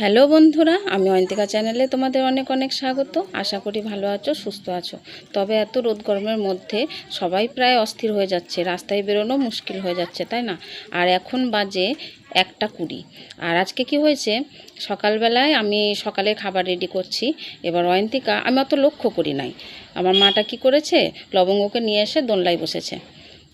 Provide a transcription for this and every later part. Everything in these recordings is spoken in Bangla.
হ্যালো বন্ধুরা, আমি অয়ন্তিকা চ্যানেলে তোমাদের অনেক অনেক স্বাগত। আশা করি ভালো আছো, সুস্থ আছো। তবে এত রোদ গরমের মধ্যে সবাই প্রায় অস্থির হয়ে যাচ্ছে, রাস্তায় বেরোনো মুশকিল হয়ে যাচ্ছে, তাই না? আর এখন বাজে একটা কুড়ি। আর আজকে কি হয়েছে? সকালবেলায় আমি সকালে খাবার রেডি করছি। এবার অয়ন্তিকা, আমি অত লক্ষ্য করি নাই। আমার মাটা কি করেছে? লবঙ্গকে নিয়ে এসে দোনলায় বসেছে।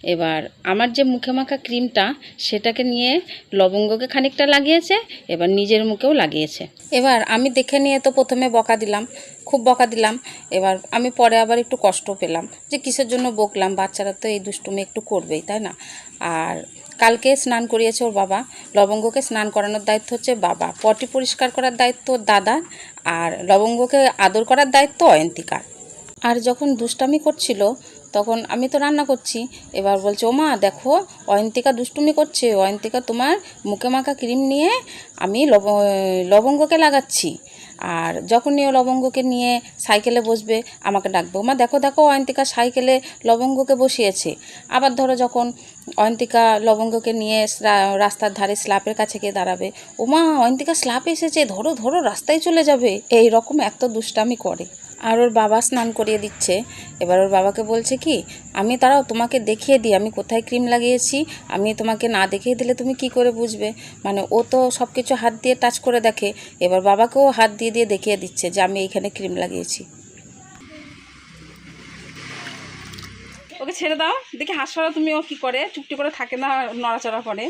এবার আমার যে মুখে মাখা ক্রিমটা, সেটাকে নিয়ে লবঙ্গকে খানিকটা লাগিয়েছে, এবার নিজের মুখেও লাগিয়েছে। এবার আমি দেখে নিয়ে তো প্রথমে বকা দিলাম, খুব বকা দিলাম। এবার আমি পরে আবার একটু কষ্ট পেলাম যে কিসের জন্য বকলাম, বাচ্চারা তো এই দুষ্টুমি একটু করবেই, তাই না? আর কালকে স্নান করিয়েছে ওর বাবা, লবঙ্গকে স্নান করানোর দায়িত্ব হচ্ছে বাবা। পটি পরিষ্কার করার দায়িত্ব দাদা আর লবঙ্গকে আদর করার দায়িত্ব অয়ন্তিকার। আর যখন দুষ্টামি করছিল তখন আমি তো রান্না করছি। এবার বলছে, ওমা, দেখো, অয়ন্তিকা দুষ্টুমি করছে। অয়ন্তিকা তোমার মুখে মাখা ক্রিম নিয়ে আমি লব, লবঙ্গকে লাগাচ্ছি। আর যখনই ও লবঙ্গকে নিয়ে সাইকেলে বসবে, আমাকে ডাকবে, ওমা, দেখো দেখো, অয়ন্তিকা সাইকেলে লবঙ্গকে বসিয়েছে। আবার ধরো যখন অয়ন্তিকা লবঙ্গকে নিয়ে রাস্তার ধারে স্ল্যাপের কাছে গিয়ে দাঁড়াবে, ওমা, অয়ন্তিকা স্ল্যাপ এসেছে, ধরো ধরো, রাস্তায় চলে যাবে। এই রকম এত দুষ্টামি করে। আর ওর বাবা স্নান করিয়ে দিচ্ছে। এবার ওর বাবাকে বলছে কি, আমি তারাও তোমাকে দেখিয়ে দিই, আমি কোথায় ক্রিম লাগিয়েছি, আমি তোমাকে না দেখিয়ে দিলে তুমি কি করে বুঝবে? মানে ও তো সব কিছু হাত দিয়ে টাচ করে দেখে। এবার বাবাকেও হাত দিয়ে দিয়ে দেখিয়ে দিচ্ছে যে, আমি এইখানে ক্রিম লাগিয়েছি। ওকে ছেড়ে দাও, দেখি হাসপাতাল তুমি ও কি করে, চুপটি করে থাকে না, নড়াচড়া করে।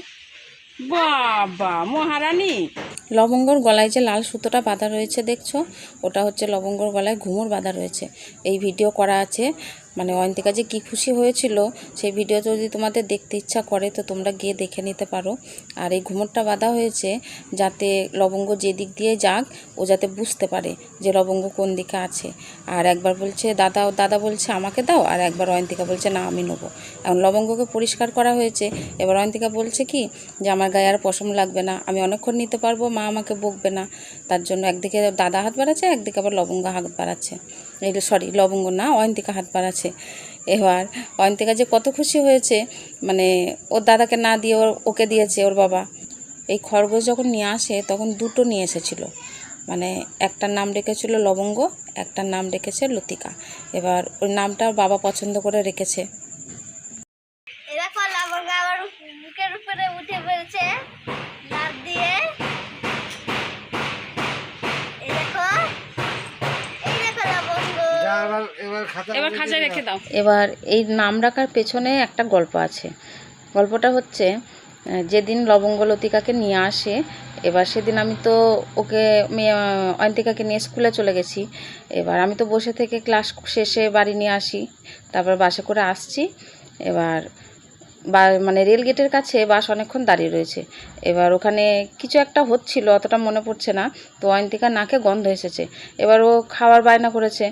বাবা, মহারানী। লবঙ্গর গলায় যে লাল সুতোটা বাঁধা রয়েছে, দেখছ? ওটা হচ্ছে লবঙ্গর গলায় ঘুমোর বাঁধা রয়েছে। এই ভিডিও করা আছে মানে অয়ন্তিকা যে কী খুশি হয়েছিল, সেই ভিডিও যদি তোমাদের দেখতে ইচ্ছা করে, তো তোমরা গিয়ে দেখে নিতে পারো। আর এই ঘুমুরটা বাঁধা হয়েছে যাতে লবঙ্গ যে দিক দিয়ে যাক, ও যাতে বুঝতে পারে যে লবঙ্গ কোন দিকে আছে। আর একবার বলছে, দাদা দাদা বলছে আমাকে দাও। আর একবার অয়ন্তিকা বলছে, না, আমি নেব। এখন লবঙ্গকে পরিষ্কার করা হয়েছে। এবার অয়ন্তিকা বলছে কি, যে আমার গায়ে আর পশম লাগবে না। আমি অনেকক্ষণ নিতে পারব, মা আমাকে বকবে না। তার জন্য একদিকে দাদা হাত বাড়াচ্ছে, একদিকে আবার লবঙ্গ হাত বাড়াচ্ছে। এই সরি লবঙ্গ না, অয়ন্তিকা হাত বাড়াচ্ছে এবার অয়ন্তিকা যে কত খুশি হয়েছে মানে ওর দাদাকে না দিয়ে ওর, ওকে দিয়েছে ওর বাবা। এই খরগোশ যখন নিয়ে আসে, তখন দুটো নিয়ে এসেছিল। মানে একটার নাম রেখেছিল লবঙ্গ একটার নাম রেখেছে লতিকা। এবার ওই নামটা বাবা পছন্দ করে রেখেছে। লবঙ্গ উঠে পড়েছে লাভ দিয়ে এই দেখো এই দেখো লবঙ্গ যা এবার খাঁচায় রেখে দাও। এবার এই নাম রাখার পেছনে একটা গল্প আছে। গল্পটা হচ্ছে যেদিন লবঙ্গ লতিকাকে নিয়ে আসে এবার সেদিন আমি তো ওকে মেয়ে অয়ন্তিকাকে নিয়ে স্কুলে চলে গেছি। এবার আমি তো বসে থেকে ক্লাস শেষে বাড়ি নিয়ে আসি তারপর বাসে করে আসছি। এবার বা মানে রেল গেটের কাছে বাস অনেকক্ষণ দাঁড়িয়ে রয়েছে। এবার ওখানে কিছু একটা হচ্ছিল, অতটা মনে পড়ছে না। তো অয়ন্তিকা নাকে গন্ধ এসেছে। এবার ও খাওয়ার বায়না করেছে।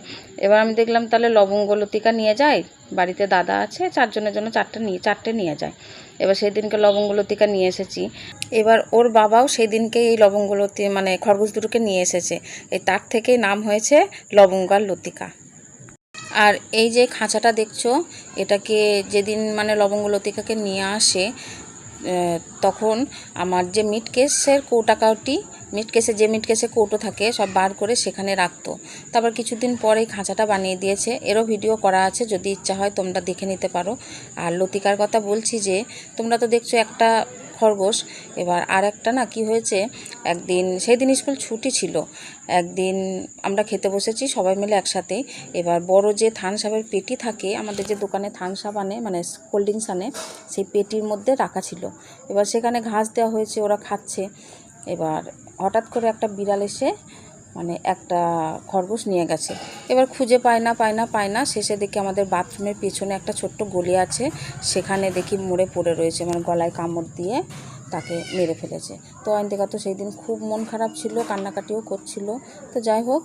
এবার আমি দেখলাম তাহলে লবঙ্গ লতিকা নিয়ে যায়, বাড়িতে দাদা আছে, চারজনের জন্য চারটে নিয়ে চারটে নিয়ে যায়। এবার সেই দিনকে লবঙ্গ লতিকা নিয়ে এসেছি। এবার ওর বাবাও সেই দিনকে এই লবঙ্গ লতি মানে খরগোশ দুটোকে নিয়ে এসেছে। এই তার থেকেই নাম হয়েছে লবঙ্গ আর লতিকা আর এই যে খাঁচাটা দেখছ, এটাকে যেদিন মানে লবঙ্গ লতিকাকে নিয়ে আসে তখন আমার যে মিট কেসের কৌটা কাউটি মিট কেসে যে মিট কেসে কৌটো থাকে, সব বার করে সেখানে রাখতো। তারপর কিছুদিন পরে খাঁচাটা বানিয়ে দিয়েছে। এরও ভিডিও করা আছে, যদি ইচ্ছা হয় তোমরা দেখে নিতে পারো। আর লতিকার কথা বলছি যে, তোমরা তো দেখছ একটা খরগোশ। এবার আর একটা না কি হয়েছে, একদিন সেই দিন স্কুল ছুটি ছিল, একদিন আমরা খেতে বসেছি সবাই মিলে একসাথে। এবার বড় যে থান সাবের পেটি থাকে, আমাদের যে দোকানে থান সাপ আনে মানে কোল্ড ড্রিঙ্কস আনে, সেই পেটির মধ্যে রাখা ছিল। এবার সেখানে ঘাস দেওয়া হয়েছে, ওরা খাচ্ছে। এবার হঠাৎ করে একটা বিড়াল এসে মানে একটা খরগোশ নিয়ে গেছে। এবার খুঁজে পায় না পায় না পায় না। শেষে দেখি আমাদের বাথরুমের পেছনে একটা ছোট্ট গলি আছে। সেখানে দেখি মরে পড়ে রয়েছে মানে গলায় কামড় দিয়ে তাকে মেরে ফেলেছে। তো অয়ন্তিকা তো সেই দিন খুব মন খারাপ ছিল, কান্নাকাটিও করছিল। তো যাই হোক,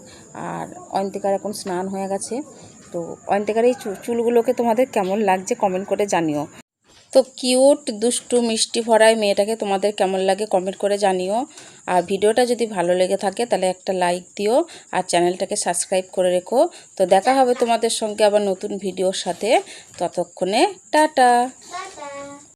আর অয়ন্তিকার এখন স্নান হয়ে গেছে। তো অয়ন্তিকার এই চুলগুলোকে তোমাদের কেমন লাগছে কমেন্ট করে জানিও। তো কিউট, দুষ্টু, মিষ্টি ভরায় মেয়েটাকে তোমাদের কেমন লাগে কমেন্ট করে জানিও। আর ভিডিওটা যদি ভালো লেগে থাকে তাহলে একটা লাইক দিও আর চ্যানেলটাকে সাবস্ক্রাইব করে রেখো। তো দেখা হবে তোমাদের সঙ্গে আবার নতুন ভিডিওর সাথে। ততক্ষণে টাটা।